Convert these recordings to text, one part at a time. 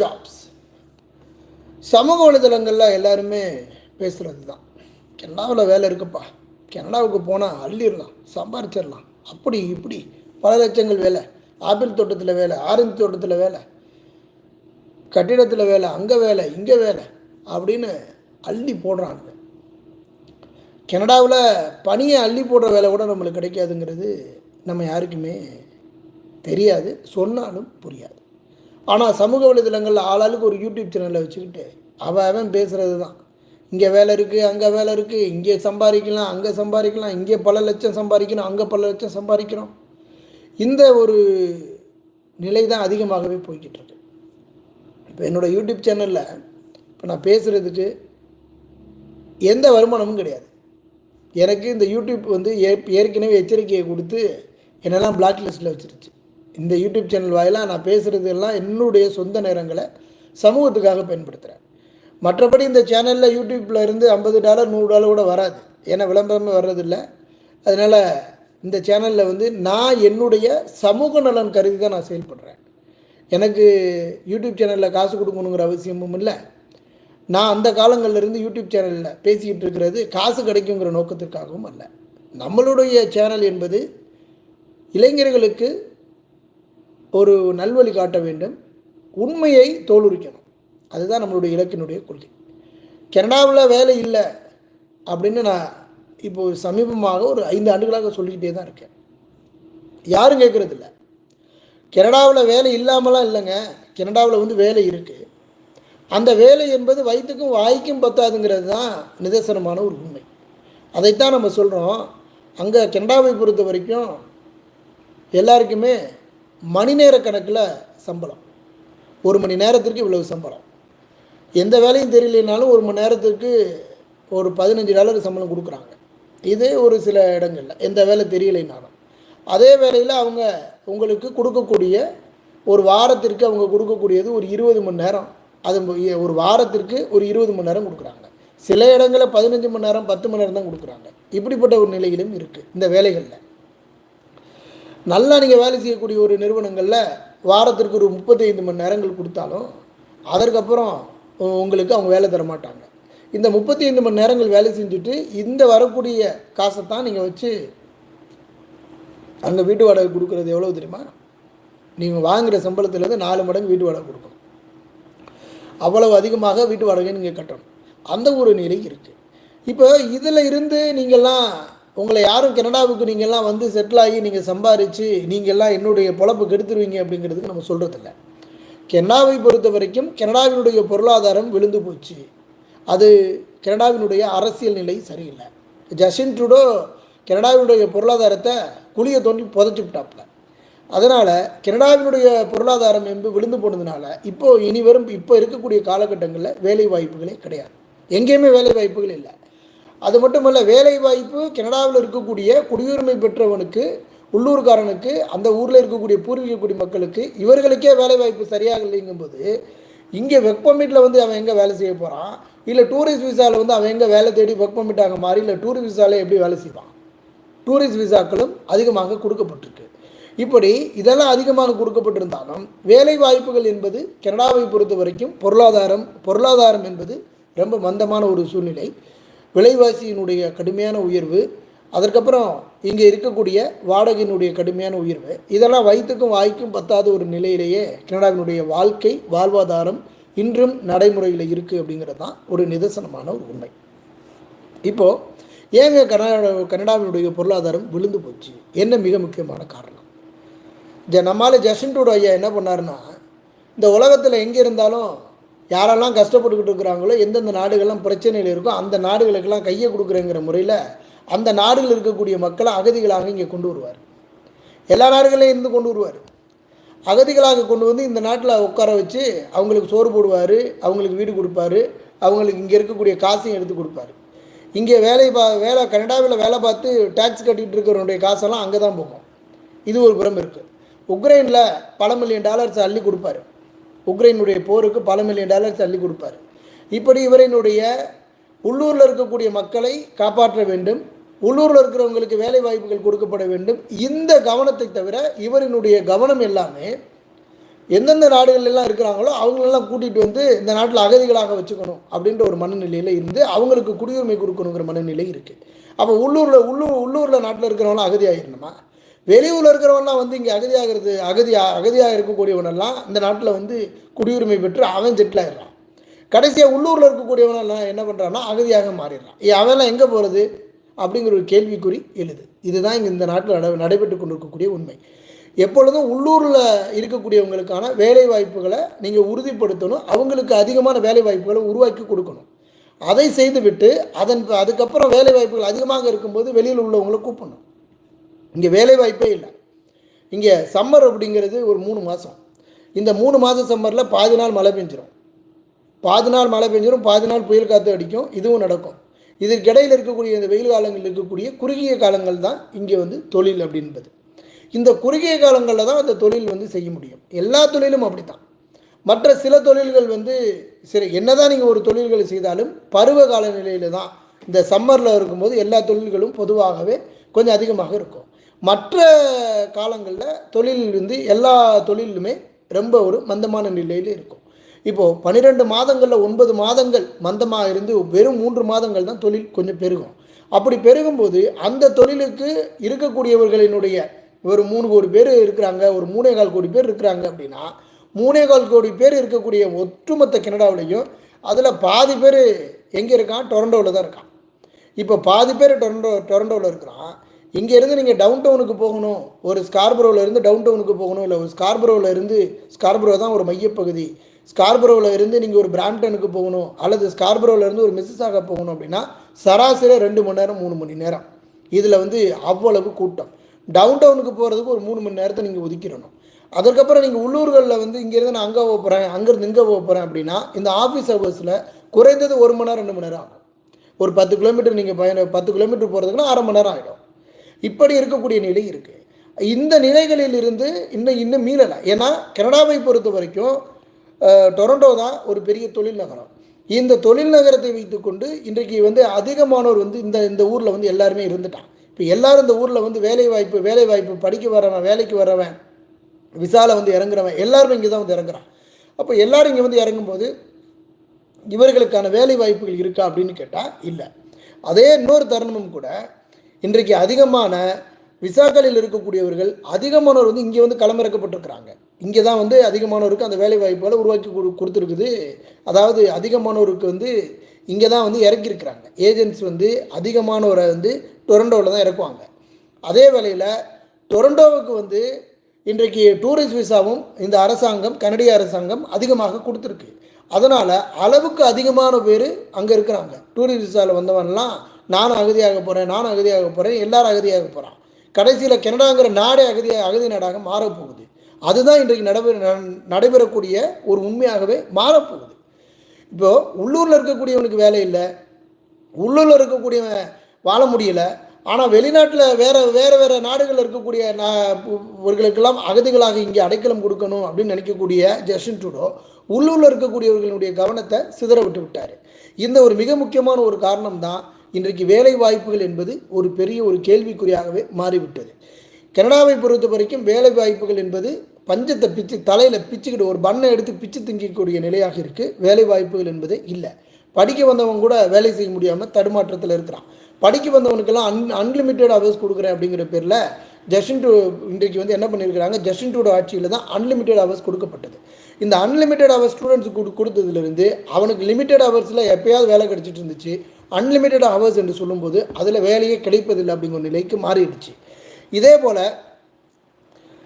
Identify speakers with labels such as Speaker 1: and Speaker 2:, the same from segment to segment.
Speaker 1: Jobs சமூக வலைதளங்களில் எல்லாருமே பேசுகிறது தான் கனடாவில் வேலை இருக்குப்பா. கனடாவுக்கு போனால் அள்ளிடலாம் சம்பாரிச்சிடலாம். அப்படி இப்படி. பல லட்சங்கள் வேலை. ஆப்பிள் தோட்டத்தில் வேலை ஆரஞ்சு தோட்டத்தில் வேலை. கட்டிடத்தில் வேலை அங்கே வேலை இங்கே வேலை அப்படின்னு அள்ளி போடுறானுங்க. கனடாவில் பனியை அள்ளி போடுற வேலை கூட நம்மளுக்கு கிடைக்காதுங்கிறது நம்ம யாருக்குமே தெரியாது. சொன்னாலும் புரியாது. ஆனால் சமூக வலைதளங்களில் ஆளாளுக்கு ஒரு யூடியூப் சேனலை வச்சுக்கிட்டு அவன் அவன் பேசுகிறது தான் இங்கே வேலை இருக்குது அங்கே வேலை இருக்குது இங்கே சம்பாதிக்கலாம் அங்கே சம்பாதிக்கலாம் இங்கே பல லட்சம் சம்பாதிக்கணும் அங்கே பல லட்சம் சம்பாதிக்கிறோம் இந்த ஒரு நிலை தான் அதிகமாகவே போய்கிட்டு இருக்கு. இப்போ என்னோடய யூடியூப் சேனலில் இப்போ நான் பேசுகிறதுக்கு எந்த வருமானமும் கிடையாது. எனக்கு இந்த யூடியூப் வந்து ஏ ஏற்கனவே எச்சரிக்கையை கொடுத்து என்னெல்லாம் பிளாக் லிஸ்ட்டில் வச்சிருச்சு. இந்த யூடியூப் சேனல் வாயிலாக நான் பேசுகிறது எல்லாம் என்னுடைய சொந்த நேரங்களை சமூகத்துக்காக பயன்படுத்துகிறேன் மற்றபடி இந்த சேனலில் யூடியூப்பில் இருந்து ஐம்பது டாலர் நூறு டாலர் கூட வராது. ஏன்னா விளம்பரமே வர்றதில்லை. அதனால் இந்த சேனலில் வந்து நான் என்னுடைய சமூக நலன் கருதி தான் நான் செயல்படுறேன். எனக்கு யூடியூப் சேனலில் காசு கொடுக்கணுங்கிற அவசியமும் இல்லை. நான் அந்த காலங்கள்லேருந்து யூடியூப் சேனலில் பேசிக்கிட்டு இருக்கிறது காசு கிடைக்குங்கிற நோக்கத்திற்காகவும் அல்ல. நம்மளுடைய சேனல் என்பது இளைஞர்களுக்கு ஒரு நல்வழி காட்ட வேண்டும். உண்மையை தோலுரிக்கணும். அதுதான் நம்மளுடைய இலக்கினுடைய கொள்கை. கனடாவில் வேலை இல்லை அப்படின்னு நான் இப்போ சமீபமாக ஒரு ஐந்து ஆண்டுகளாக சொல்லிக்கிட்டே தான் இருக்கேன். யாரும் கேட்குறதில்ல கனடாவில் வேலை இல்லாமலாம் இல்லைங்க. கனடாவில் வந்து வேலை இருக்குது அந்த வேலை என்பது வயிற்றுக்கும் வாய்க்கும் பத்தாதுங்கிறது தான் நிதர்சனமான ஒரு உண்மை. அதைத்தான் நம்ம சொல்கிறோம் அங்கே கனடாவை பொறுத்த வரைக்கும் எல்லாருக்குமே மணி நேர கணக்கில் சம்பளம். ஒரு மணி நேரத்திற்கு இவ்வளவு சம்பளம். எந்த வேலையும் தெரியலனாலும் ஒரு மணி நேரத்துக்கு ஒரு பதினஞ்சு டாலர் சம்பளம் கொடுக்குறாங்க. இதே ஒரு சில இடங்களில். எந்த வேலை தெரியலைனாலும். அதே வேலையில் அவங்க உங்களுக்கு கொடுக்கக்கூடிய ஒரு வாரத்திற்கு அவங்க கொடுக்கக்கூடியது ஒரு இருபது மணி நேரம். அது ஒரு வாரத்திற்கு ஒரு இருபது மணி நேரம் கொடுக்குறாங்க. சில இடங்களில் பதினஞ்சு மணி நேரம் பத்து மணி நேரம் தான் கொடுக்குறாங்க. இப்படிப்பட்ட ஒரு நிலையிலும் இருக்குது இந்த வேலைகளில். நல்லா நீங்கள் வேலை செய்யக்கூடிய ஒரு நிறுவனங்களில் வாரத்திற்கு ஒரு முப்பத்தைந்து மணி நேரங்கள் கொடுத்தாலும் அதற்கப்புறம் உங்களுக்கு அவங்க வேலை தர மாட்டாங்க. இந்த முப்பத்தி ஐந்து மணி நேரங்கள் வேலை செஞ்சுட்டு இந்த வரக்கூடிய காசை தான் நீங்கள் வச்சு அங்கே வீட்டு வாடகை கொடுக்குறது எவ்வளோ தெரியுமா? நீங்கள் வாங்குகிற சம்பளத்துலேருந்து நாலு மடங்கு வீட்டு வாடகை கொடுக்கணும் அவ்வளவு அதிகமாக வீட்டு வாடகை நீங்கள் கட்டணும். அந்த ஒரு நிலை இருக்குது இப்போ இதில் இருந்து நீங்கள்லாம் உங்களை யாரும் கனடாவுக்கு நீங்கள்லாம் வந்து செட்டில் ஆகி நீங்கள் சம்பாரித்து நீங்கள்லாம் என்னுடைய பொழப்பு கெடுத்துருவீங்க அப்படிங்கிறதுக்கு நம்ம சொல்கிறதில்ல கென்னாவை பொறுத்த வரைக்கும் கனடாவினுடைய பொருளாதாரம் விழுந்து போச்சு. அது கனடாவினுடைய அரசியல் நிலை சரியில்லை. ஜஸ்டின் ட்ரூடோ கனடாவினுடைய பொருளாதாரத்தை குழியை தோண்டி புதைச்சி விட்டாப்புல. அதனால் கனடாவினுடைய பொருளாதாரம் என்பது விழுந்து போனதுனால இப்போது இனி வரும் இப்போ இருக்கக்கூடிய காலகட்டங்களில் வேலை வாய்ப்புகளே கிடையாது. எங்கேயுமே வேலை வாய்ப்புகள் இல்லை. அது மட்டுமல்ல வேலை வாய்ப்பு கனடாவில் இருக்கக்கூடிய குடியுரிமை பெற்றவனுக்கு உள்ளூர்காரனுக்கு அந்த ஊரில் இருக்கக்கூடிய பூர்வீக குடிமக்களுக்கு இவர்களுக்கே வேலை வாய்ப்பு சரியாக இல்லைங்கும்போது இங்கே ஒர்க் பர்மிட்டில் வந்து அவன் எங்கே வேலை செய்ய போகிறான் இல்லை டூரிஸ்ட் விசாவில் வந்து அவன் எங்கே வேலை தேடி ஒர்க் பர்மிட்டாக மாறி இல்லை டூரிஸ்ட் விசாவில் எப்படி வேலை செய்வான்? டூரிஸ்ட் விசாக்களும் அதிகமாக கொடுக்கப்பட்டிருக்கு. இப்படி இதெல்லாம் அதிகமாக கொடுக்கப்பட்டிருந்தாலும் வேலை வாய்ப்புகள் என்பது கனடாவை பொறுத்த வரைக்கும் பொருளாதாரம் பொருளாதாரம் என்பது ரொம்ப மந்தமான ஒரு சூழ்நிலை. விலைவாசியினுடைய கடுமையான உயர்வு அதற்கப்புறம் இங்கே இருக்கக்கூடிய வாடகையினுடைய கடுமையான உயர்வு இதெல்லாம் வயிற்றுக்கும் வாய்க்கும் பத்தாத ஒரு நிலையிலேயே கனடாவினுடைய வாழ்க்கை வாழ்வாதாரம் இன்றும் நடைமுறையில் இருக்குது அப்படிங்கிறது தான் ஒரு நிதர்சனமான ஒரு உண்மை. இப்போது ஏங்க கனடா கனடாவினுடைய பொருளாதாரம் விழுந்து போச்சு? என்ன மிக முக்கியமான காரணம்? ஜ நம்மால் ஜஸ்டின் டூடோ ஐயா என்ன பண்ணாருன்னா இந்த உலகத்தில் எங்கே இருந்தாலும் யாரெல்லாம் கஷ்டப்பட்டுக்கிட்டு இருக்கிறாங்களோ எந்தெந்த நாடுகள்லாம் பிரச்சனையில் இருக்கோ அந்த நாடுகளுக்கெல்லாம் கையை கொடுக்குறேங்கிற முறையில் அந்த நாடுகள் இருக்கக்கூடிய மக்களை அகதிகளாக இங்கே கொண்டு வருவார். எல்லா நாடுகளையும் இருந்து கொண்டு வருவார். அகதிகளாக கொண்டு வந்து இந்த நாட்டில் உட்கார வச்சு அவங்களுக்கு சோறு போடுவார் அவங்களுக்கு வீடு கொடுப்பாரு அவங்களுக்கு இங்கே இருக்கக்கூடிய காசையும் எடுத்து கொடுப்பாரு. இங்கே வேலை பா வேலை கனடாவில் வேலை பார்த்து டேக்ஸ் கட்டிகிட்டு இருக்கிறவனுடைய காசெல்லாம் அங்கே தான் போகும். இது ஒரு புறம் இருக்குது உக்ரைனில் பல மில்லியன் டாலர்ஸ் அள்ளி கொடுப்பாரு. உக்ரைனுடைய போருக்கு பல மில்லியன் டாலர் தள்ளி கொடுப்பாரு. இப்படி இவரினுடைய உள்ளூரில் இருக்கக்கூடிய மக்களை காப்பாற்ற வேண்டும். உள்ளூரில் இருக்கிறவங்களுக்கு வேலை வாய்ப்புகள் கொடுக்கப்பட வேண்டும். இந்த கவனத்தை தவிர இவரினுடைய கவனம் எல்லாமே எந்தெந்த நாடுகளெல்லாம் இருக்கிறாங்களோ அவங்களெல்லாம் கூட்டிகிட்டு வந்து இந்த நாட்டில் அகதிகளாக வச்சுக்கணும் அப்படின்ற ஒரு மனநிலையில் இருந்து அவங்களுக்கு குடியுரிமை கொடுக்கணுங்கிற மனநிலை இருக்குது அப்போ உள்ளூரில் உள்ளூர் உள்ளூரில் நாட்டில் இருக்கிறவங்களாம் அகதி ஆகிடணுமா வெளியூரில் இருக்கிறவன்லாம் வந்து இங்கே அகதியாகிறது அகதியாக அகதியாக இருக்கக்கூடியவனெல்லாம் இந்த நாட்டில் வந்து குடியுரிமை பெற்று அவன் செட்டில் கடைசியாக உள்ளூரில் இருக்கக்கூடியவனெல்லாம் என்ன பண்ணுறான்னா அகதியாக மாறிடுறான். அவன்லாம் எங்கே போகிறது அப்படிங்கிற ஒரு கேள்விக்குறி எழுது. இதுதான் இங்கே இந்த நாட்டில் நட நடைபெற்று கொண்டிருக்கக்கூடிய உண்மை. எப்பொழுதும் உள்ளூரில் இருக்கக்கூடியவங்களுக்கான வேலை வாய்ப்புகளை நீங்கள் உறுதிப்படுத்தணும். அவங்களுக்கு அதிகமான வேலை வாய்ப்புகளை உருவாக்கி கொடுக்கணும். அதை செய்துவிட்டு அதன் அதுக்கப்புறம் வேலை வாய்ப்புகள் அதிகமாக இருக்கும்போது வெளியில் உள்ளவங்களை கூப்பிடணும். இங்கே வேலை வாய்ப்பே இல்லை. இங்கே சம்மர் அப்படிங்கிறது ஒரு மூணு மாதம் இந்த மூணு மாதம் சம்மரில் பாதி நாள் மழை பெஞ்சிரும். பாதி நாள் மழை பெஞ்சிரும் பாதி நாள் புயல் காற்று அடிக்கும் இதுவும் நடக்கும். இதற்கிடையில் இருக்கக்கூடிய இந்த வெயில் காலங்களில் இருக்கக்கூடிய குறுகிய காலங்கள் தான் இங்கே வந்து தொழில் அப்படின்பது. இந்த குறுகிய காலங்களில் தான் அந்த தொழில் வந்து செய்ய முடியும். எல்லா தொழிலும் அப்படி தான் மற்ற சில தொழில்கள் வந்து சரி என்னதான் நீங்கள் ஒரு தொழில்களை செய்தாலும் பருவ கால நிலையில் தான் இந்த சம்மரில் இருக்கும்போது எல்லா தொழில்களும் பொதுவாகவே கொஞ்சம் அதிகமாக இருக்கும். மற்ற காலங்களில் தொழில் வந்து எல்லா தொழிலுமே ரொம்ப ஒரு மந்தமான நிலையில் இருக்கும். இப்போது பன்னிரெண்டு மாதங்களில் ஒன்பது மாதங்கள் மந்தமாக இருந்து வெறும் மூன்று மாதங்கள் தான் தொழில் கொஞ்சம் பெருகும். அப்படி பெருகும்போது அந்த தொழிலுக்கு இருக்கக்கூடியவர்களினுடைய ஒரு மூணு கோடி பேர் இருக்கிறாங்க ஒரு மூணே கால் கோடி பேர் இருக்கிறாங்க அப்படின்னா மூணே கால் கோடி பேர் இருக்கக்கூடிய ஒட்டுமொத்த கனடாவிலையும் அதில் பாதி பேர் எங்கே இருக்கான்? டொரண்டோவில் தான் இருக்கான். இப்போ பாதி பேர் டொரண்டோ டொரண்டோவில் இருக்கிறான். இங்கேருந்து நீங்கள் டவுன் டவுனுக்கு போகணும். ஒரு ஸ்கார்பரோவில் இருந்து டவுன் டவுனுக்கு போகணும். இல்லை ஒரு ஸ்கார்பரோவில் இருந்து ஸ்கார்பரோ தான் ஒரு மையப்பகுதி. ஸ்கார்பரோவில் இருந்து நீங்கள் ஒரு பிராம்டனுக்கு போகணும். அல்லது ஸ்கார்பரோவில் இருந்து ஒரு ஆக போகணும் அப்படின்னா சராசரி ரெண்டு மணி நேரம் மூணு மணி நேரம். இதில் வந்து அவ்வளவு கூட்டம். டவுன் டவுனுக்கு போகிறதுக்கு ஒரு மூணு மணி நேரத்தை நீங்கள் ஒதுக்கிடணும். அதுக்கப்புறம் நீங்கள் உள்ளூர்களில் வந்து இங்கேருந்து நான் அங்கே போகிறேன் அங்கேருந்து இங்கே போகிறேன் அப்படின்னா இந்த ஆஃபீஸ் ஹவர்ஸில் குறைந்தது ஒரு மணி நேரம் ரெண்டு மணி நேரம் ஆகும். ஒரு பத்து கிலோமீட்டர் நீங்கள் பயண பத்து கிலோமீட்டர் போகிறதுக்குன்னா அரை மணி நேரம் ஆகிடும் இப்படி இருக்கக்கூடிய நிலை இருக்குது இந்த நிலைகளில் இருந்து இன்னும் இன்னும் மீளலை ஏன்னா கனடாவை பொறுத்த வரைக்கும் டொரண்டோ தான் ஒரு பெரிய தொழில் நகரம். இந்த தொழில் நகரத்தை வைத்துக்கொண்டு இன்றைக்கு வந்து அதிகமானோர் வந்து இந்த இந்த ஊரில் வந்து எல்லாருமே இருந்துட்டான். இப்போ எல்லாரும் இந்த ஊரில் வந்து வேலை வாய்ப்பு வேலை வாய்ப்பு படிக்க வரவன் வேலைக்கு வரவன் விசால வந்து இறங்குறவன் எல்லாருமே இங்கே தான் வந்து இறங்குறான். அப்போ எல்லாரும் இங்கே வந்து இறங்கும்போது இவர்களுக்கான வேலை வாய்ப்புகள் இருக்கா அப்படின்னு கேட்டால் இல்லை. அதே இன்னொரு தருணமும் கூட இன்றைக்கு அதிகமான விசாக்களில் இருக்கக்கூடியவர்கள் அதிகமானவர் வந்து இங்கே வந்து களமிறக்கப்பட்டிருக்கிறாங்க. இங்கே தான் வந்து அதிகமானவருக்கு அந்த வேலை வாய்ப்புகளை உருவாக்கி கொடு கொடுத்துருக்குது. அதாவது அதிகமானவருக்கு வந்து இங்கே தான் வந்து இறக்கியிருக்கிறாங்க. ஏஜென்ட்ஸ் வந்து அதிகமானவரை வந்து டொரண்டோவில் தான் இறக்குவாங்க. அதே வேளையில் டொரண்டோவுக்கு வந்து இன்றைக்கு டூரிஸ்ட் விசாவும் இந்த அரசாங்கம் கனடிய அரசாங்கம் அதிகமாக கொடுத்துருக்கு. அதனால் அளவுக்கு அதிகமான பேர் அங்கே இருக்கிறாங்க. டூரிஸ்ட் விசாவில் வந்தவன்லாம் நானும் அகதியாக போகிறேன் நானும் அகதியாக போகிறேன் எல்லாரும் அகதியாக போகிறான் கடைசியில் கனடாங்கிற நாடே அகதி அகதி நாடாக மாறப்போகுது. அதுதான் இன்றைக்கு நடைபெற நடைபெறக்கூடிய ஒரு உண்மையாகவே மாறப்போகுது. இப்போது உள்ளூரில் இருக்கக்கூடியவனுக்கு வேலை இல்லை உள்ளூரில் இருக்கக்கூடியவன் வாழ முடியல ஆனால் வெளிநாட்டில் வேறு வேறு வேறு நாடுகளில் இருக்கக்கூடிய இவர்களுக்கெல்லாம் அகதிகளாக இங்கே அடைக்கலம் கொடுக்கணும் அப்படின்னு நினைக்கக்கூடிய ஜஸ்டின் ட்ரூடோ உள்ளூரில் இருக்கக்கூடியவர்களுடைய கவனத்தை சிதற விட்டு விட்டார். இந்த ஒரு மிக முக்கியமான ஒரு காரணம் தான் இன்றைக்கு வேலை வாய்ப்புகள் என்பது ஒரு பெரிய ஒரு கேள்விக்குறியாகவே மாறிவிட்டது. கனடாவை பொறுத்த வரைக்கும் வேலை வாய்ப்புகள் என்பது பஞ்சத்தை பிச்சு தலையில் பிச்சுக்கிட்டு ஒரு பண்ணை எடுத்து பிச்சு திங்கக்கூடிய நிலையாக இருக்குது வேலை வாய்ப்புகள் என்பது இல்லை. படிக்க வந்தவன் கூட வேலை செய்ய முடியாமல் தடுமாற்றத்தில் இருக்கிறான். படிக்க வந்தவனுக்கெல்லாம் அன் அன்லிமிட்டெட் ஹவர்ஸ் கொடுக்குறேன் அப்படிங்கிற பேரில் ஜஸ்டின் டூ இன்றைக்கு வந்து என்ன பண்ணியிருக்கிறாங்க? ஜஸ்டின் டூட ஆட்சியில் தான் அன்லிமிட்டெட் ஹவர்ஸ் கொடுக்கப்பட்டது. இந்த அன்லிமிட்டெட் அவர்ஸ் ஸ்டூடெண்ட்ஸுக்கு கொடுத்ததுலேருந்து அவனுக்கு லிமிட்டெட் ஹவர்ஸில் எப்போயாவது வேலை கிடச்சிட்டு இருந்துச்சு. அன்லிமிட்டெட் ஹவர்ஸ் என்று சொல்லும்போது அதில் வேலையே கிடைப்பதில்லை அப்படிங்கிற நிலைக்கு மாறிடுச்சு. இதே போல்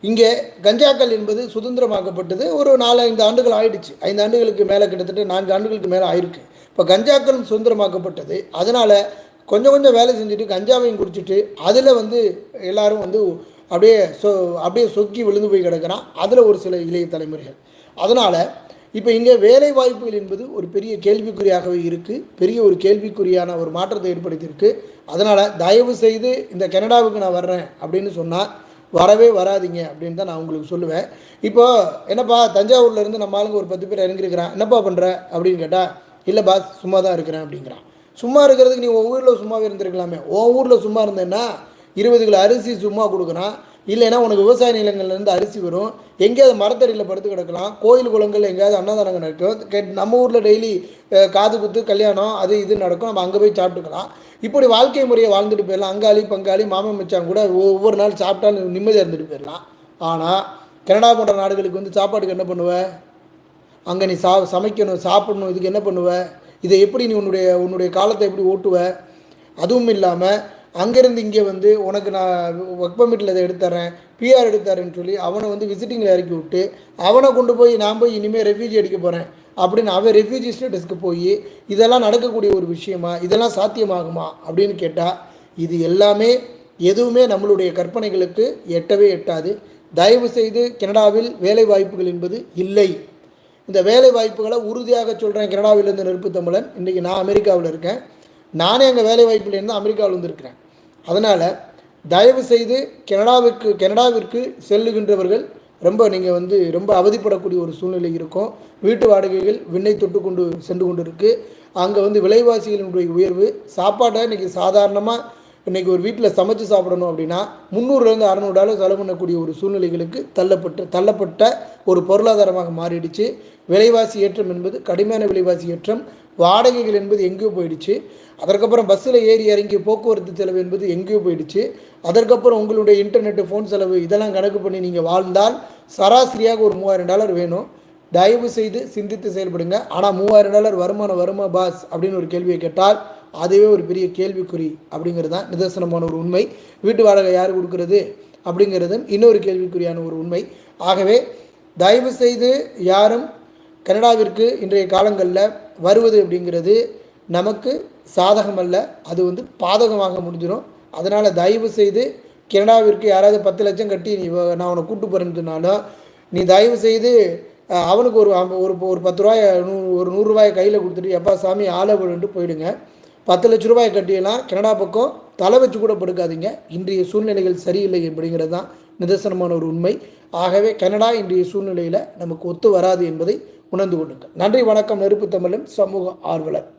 Speaker 1: இங்கே கஞ்சாக்கள் என்பது சுதந்திரமாக்கப்பட்டது. ஒரு நாலு ஐந்து ஆண்டுகள் ஆயிடுச்சு. ஐந்து ஆண்டுகளுக்கு மேலே கிட்டத்தட்ட நான்கு ஆண்டுகளுக்கு மேலே ஆயிருக்கு. இப்போ கஞ்சாக்களும் சுதந்திரமாக்கப்பட்டது. அதனால் கொஞ்சம் கொஞ்சம் வேலை செஞ்சுட்டு கஞ்சாவையும் குடிச்சிட்டு அதில் வந்து எல்லாரும் வந்து அப்படியே சொ அப்படியே சொக்கி விழுந்து போய் கிடக்கிறான். அதில் ஒரு சில இளைய தலைமுறைகள். அதனால் இப்போ இங்கே வேலை வாய்ப்புகள் என்பது ஒரு பெரிய கேள்விக்குறியாகவே இருக்குது பெரிய ஒரு கேள்விக்குறியான ஒரு மாற்றத்தை ஏற்படுத்தியிருக்கு. அதனால் தயவு செய்து இந்த கனடாவுக்கு நான் வர்றேன் அப்படின்னு சொன்னால் வரவே வராதீங்க அப்படின்னு தான் நான் உங்களுக்கு சொல்லுவேன். இப்போ என்னப்பா தஞ்சாவூர்ல இருந்து நம்ம ஆளுங்க ஒரு பத்து பேர் இறங்கிருக்கிறான் என்னப்பா பண்ணுற அப்படின்னு கேட்டால் இல்லைப்பா சும்மா தான் இருக்கிறேன் அப்படிங்கிறான். சும்மா இருக்கிறதுக்கு நீ உன் ஊரில் சும்மாவே இருந்திருக்கலாமே. உன் ஊரில் சும்மா இருந்தேன்னா இருபது கிலோ அரிசி சும்மா கொடுக்குறான். இல்லைன்னா உனக்கு விவசாய நிலங்கள்லேருந்து அரிசி வரும். எங்கேயாவது மரத்தடியில் படுத்து கிடக்கலாம். கோயில் குளங்கள் எங்கேயாவது அன்னதானங்கள் நடக்கும். கே நம்ம ஊரில் டெய்லி காது குத்து கல்யாணம் அது இது நடக்கும். நம்ம அங்கே போய் சாப்பிட்டுக்கலாம். இப்படி வாழ்க்கை முறையை வாழ்ந்துட்டு போயிடலாம். அங்காளி பங்காளி மாமன் மச்சான் கூட ஒவ்வொரு நாள் சாப்பிட்டாலும் நிம்மதியாக இருந்துட்டு போயிடலாம். ஆனால் கனடா போன்ற நாடுகளுக்கு வந்து சாப்பாட்டுக்கு என்ன பண்ணுவ? அங்கே நீ சா சமைக்கணும் சாப்பிடணும் இதுக்கு என்ன பண்ணுவ? இதை எப்படி நீ உன்னுடைய உன்னுடைய காலத்தை எப்படி ஓட்டுவ? அதுவும் இல்லாமல் அங்கேருந்து இங்கே வந்து உனக்கு நான் ஒர்க் பர்மிட்டில் இதை எடுத்துறேன் பிஆர் எடுத்தாருன்னு சொல்லி அவனை வந்து விசிட்டிங்கில் இறக்கி விட்டு அவனை கொண்டு போய் நான் போய் இனிமேல் ரெஃப்யூஜி அடிக்க போகிறேன் அப்படின்னு அவன் ரெஃப்யூஜி ஸ்டேட்டஸ்க்கு போய் இதெல்லாம் நடக்கக்கூடிய ஒரு விஷயமா இதெல்லாம் சாத்தியமாகுமா அப்படின்னு கேட்டால் இது எல்லாமே எதுவுமே நம்மளுடைய கற்பனைகளுக்கு எட்டவே எட்டாது. தயவு செய்து கனடாவில் வேலை வாய்ப்புகள் என்பது இல்லை. இந்த வேலை வாய்ப்புகளை உறுதியாக சொல்கிறேன் கனடாவிலிருந்து நெருப்பு தமிழன். இன்றைக்கி நான் அமெரிக்காவில் இருக்கேன். நானே அங்கே வேலை வாய்ப்பில் இருந்து அமெரிக்காவில் வந்திருக்கிறேன். அதனால் தயவு செய்து கனடாவிற்கு கனடாவிற்கு செல்லுகின்றவர்கள் ரொம்ப நீங்கள் வந்து ரொம்ப அவதிப்படக்கூடிய ஒரு சூழ்நிலை இருக்கும். வீட்டு வாடகைகள் விண்ணை தொட்டு கொண்டு சென்று கொண்டு இருக்குது அங்கே வந்து விலைவாசிகளினுடைய உயர்வு சாப்பாட்டை இன்றைக்கி சாதாரணமாக இன்றைக்கி ஒரு வீட்டில் சமைச்சு சாப்பிடணும் அப்படின்னா முந்நூறுலேருந்து அறநூறு டாலர் செலவு பண்ணக்கூடிய ஒரு சூழ்நிலைகளுக்கு தள்ளப்பட்டு தள்ளப்பட்ட ஒரு பொருளாதாரமாக மாறிடுச்சு. விலைவாசி ஏற்றம் என்பது கடுமையான விலைவாசி ஏற்றம். வாடகைகள் என்பது எங்கேயோ போயிடுச்சு. அதற்கப்புறம் பஸ்ஸில் ஏறி இறங்கி போக்குவரத்து செலவு என்பது எங்கேயோ போயிடுச்சு. அதற்கப்புறம் உங்களுடைய இன்டர்நெட்டு ஃபோன் செலவு இதெல்லாம் கணக்கு பண்ணி நீங்கள் வாழ்ந்தால் சராசரியாக ஒரு மூவாயிரம் டாலர் வேணும். தயவு செய்து சிந்தித்து செயல்படுங்க. ஆனால் மூவாயிரம் டாலர் வருமானம் வருமா பாஸ் அப்படின்னு ஒரு கேள்வியை கேட்டால் அதுவே ஒரு பெரிய கேள்விக்குறி அப்படிங்கிறது தான் நிதர்சனமான ஒரு உண்மை. வீட்டு வாடகை யார் கொடுக்கறது அப்படிங்கிறதும் இன்னொரு கேள்விக்குறியான ஒரு உண்மை. ஆகவே தயவு செய்து யாரும் கனடாவிற்கு இன்றைய காலங்களில் வருவது அப்படிங்கிறது நமக்கு சாதகமல்ல. அது வந்து பாதகமாக முடிஞ்சிடும் அதனால் தயவு செய்து கனடாவிற்கு யாராவது பத்து லட்சம் கட்டி நீ நான் உன்னை கூட்டு போகிறேன்னு சொன்னாலும் நீ தயவு செய்து அவனுக்கு ஒரு ஒரு ஒரு பத்து ரூபாய் நூ ஒரு நூறுரூவாயை கையில் கொடுத்துட்டு எப்பா சாமி ஆளை போயிடுங்க. பத்து லட்ச ரூபாய் கட்டியெல்லாம் கனடா பக்கம் தலை வச்சு கூட படுக்காதீங்க. இன்றைய சூழ்நிலைகள் சரியில்லை அப்படிங்கிறது தான் நிதர்சனமான ஒரு உண்மை. ஆகவே கனடா இன்றைய சூழ்நிலையில் நமக்கு ஒத்து வராது என்பதை உணர்ந்து கொள்ளுங்கள். நன்றி வணக்கம். நெருப்பு தமிழும் சமூக ஆர்வலர்.